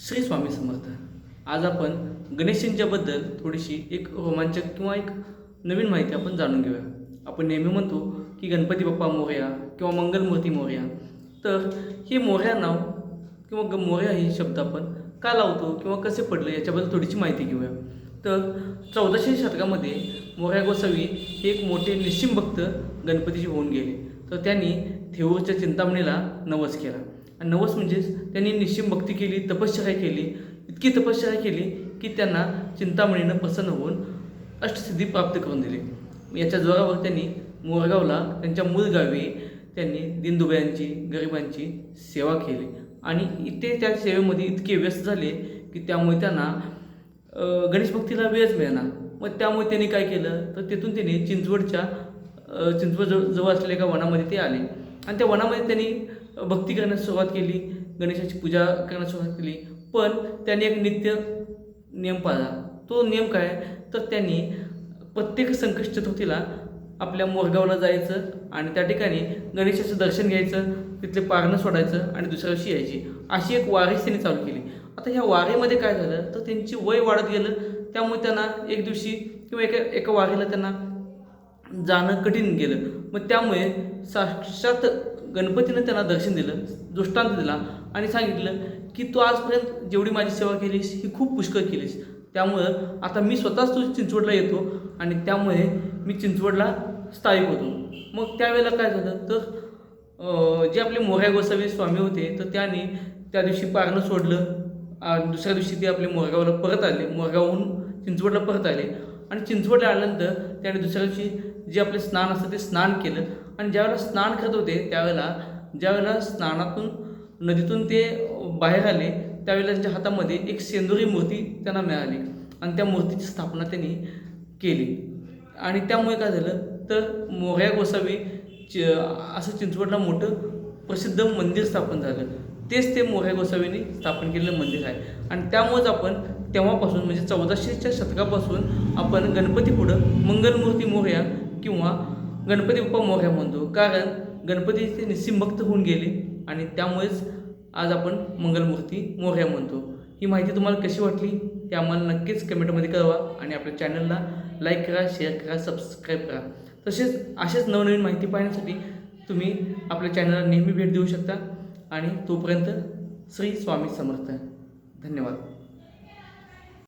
श्री स्वामी समर्थ. आज आपण गणेशजींच्याबद्दल थोडीशी एक रोमांचक किंवा एक नवीन माहिती आपण जाणून घेऊया. आपण नेहमी म्हणतो की गणपती बाप्पा मोरया किंवा मंगलमूर्ती मोरया. तर हे मोर्या नाव किंवा ग मोर्या हे शब्द आपण का लावतो किंवा कसे पडले याच्याबद्दल थोडीशी माहिती घेऊया. तर चौदाशे शतकामध्ये मोर्या गोसावी हे एक मोठे निश्चिम भक्त गणपतीचे होऊन गेले. तर त्यांनी थेऊरच्या चिंतामणीला नवस केला. आणि नवस म्हणजेच त्यांनी निश्चिम भक्ती केली तपश्चर्या केली. इतकी तपश्चर्या केली की त्यांना चिंतामणीनं प्रसन्न होऊन अष्टसिद्धी प्राप्त करून दिली. याच्या जोरावर त्यांनी मोरगावला त्यांच्या मूळ गावी त्यांनी दिनदुबयांची गरिबांची सेवा केली. आणि इथे त्या सेवेमध्ये इतके व्यस्त झाले की त्यामुळे त्यांना गणेश भक्तीला वेळच मिळणार मग त्यामुळे त्यांनी काय केलं? तर तिथून त्यांनी चिंचवडच्या चिंचवड जवळ असलेल्या एका वनामध्ये ते आले. आणि त्या वनामध्ये त्यांनी भक्ती करण्यास सुरुवात केली गणेशाची पूजा करण्यास सुरुवात केली. पण त्यांनी एक नित्य नियम पाळला. तो नियम काय? तर त्यांनी प्रत्येक संकष्ट चतुर्थीला आपल्या मोरगावला जायचं आणि त्या ठिकाणी गणेशाचं दर्शन घ्यायचं तिथले पारणं सोडायचं आणि दुसऱ्या दिवशी यायची. अशी एक वारीच त्यांनी चालू केली. आता ह्या वारीमध्ये काय झालं? तर त्यांची वय वाढत गेलं. त्यामुळे त्यांना एक दिवशी किंवा एका एका वारीला त्यांना जाणं कठीण गेलं. मग त्यामुळे साक्षात गणपतीनं त्यांना दर्शन दिलं दृष्टांत दिला आणि सांगितलं की तू आजपर्यंत जेवढी माझी सेवा केलीस ही खूप पुष्कळ केलीस. त्यामुळं आता मी स्वतःच तू चिंचवडला येतो आणि त्यामुळे मी चिंचवडला स्थायिक होतो. मग त्यावेळेला काय झालं? तर जे आपले मोऱ्या गोसावी स्वामी होते तर त्यांनी त्या दिवशी पारणं सोडलं. दुसऱ्या दिवशी ते आपले मोरगावला परत आले. मोरगावहून चिंचवडला परत आले. आणि चिंचवडला आल्यानंतर त्याने दुसऱ्या दिवशी जे आपले स्नान असतं ते स्नान केलं. आणि ज्यावेळेला स्नान करत होते त्यावेळेला ज्यावेळेला स्नानातून नदीतून ते बाहेर आले त्यावेळेला त्यांच्या हातामध्ये एक सेंदुरी मूर्ती त्यांना मिळाली. आणि त्या मूर्तीची स्थापना त्यांनी केली. आणि त्यामुळे काय झालं? तर मोऱ्या गोसावी च असं चिंचवडला मोठं प्रसिद्ध मंदिर स्थापन झालं. तेच ते मोऱ्या गोसावीने स्थापन केलेलं मंदिर आहे. आणि त्यामुळेच आपण तेव्हापासून म्हणजे चौदाशेच्या शतकापासून आपण गणपती पुढं मंगलमूर्ती मोर्या किंवा गणपती बाप्पा म्हणतो. कारण गणपती ते निस्सिमभक्त होऊन गेले आणि त्यामुळेच आज आपण मंगलमूर्ती मोर्या म्हणतो. ही माहिती तुम्हाला कशी वाटली ते आम्हाला नक्कीच कमेंटमध्ये कळवा आणि आपल्या चॅनलला लाईक करा शेअर करा सबस्क्राईब करा. तसेच असेच नवनवीन माहिती पाहण्यासाठी तुम्ही आपल्या चॅनलला नेहमी भेट देऊ शकता आणि तोपर्यंत श्री स्वामी समर्थ. धन्यवाद.